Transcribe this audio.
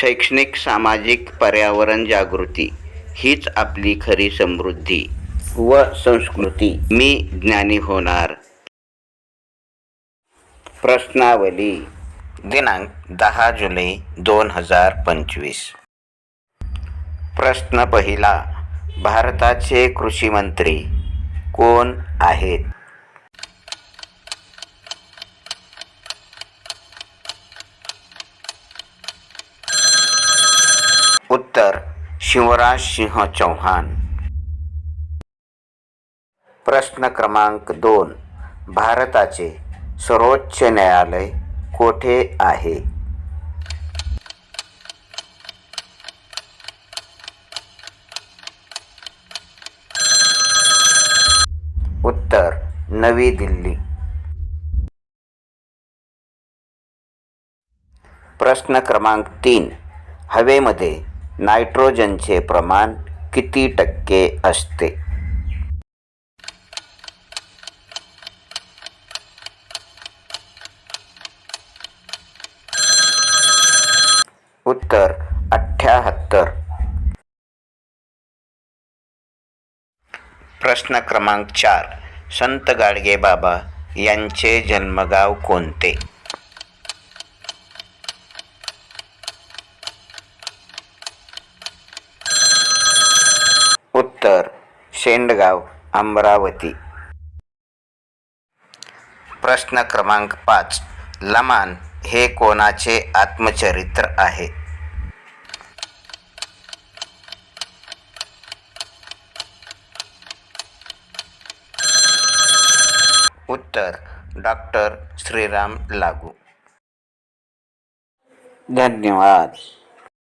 शैक्षणिक सामाजिक पर्यावरण जागृती हीच आपली खरी समृद्धी व संस्कृती. मी ज्ञानी होणार. प्रश्नावली. दिनांक दहा जुलै दोन हजार पंचवीस. प्रश्न पहिला. भारताचे कृषी मंत्री कोण आहेत? उत्तर शिवराज सिंह चौहान प्रश्न क्रमांक दोन. भारताचे सर्वोच्च न्यायालय कोठे आहे? उत्तर नवी दिल्ली. प्रश्न क्रमांक तीन. हवेमध्ये नायट्रोजनचे प्रमाण किती टक्के असते? उत्तर अठ्ठ्याहत्तर प्रश्न क्रमांक चार. संत गाडगे बाबा यांचे जन्मगाव कोणते? उत्तर शेंडगाव अमरावती. प्रश्न क्रमांक पाच. लमान हे कोणाचे आत्मचरित्र आहे? उत्तर डॉक्टर श्रीराम लागू. धन्यवाद.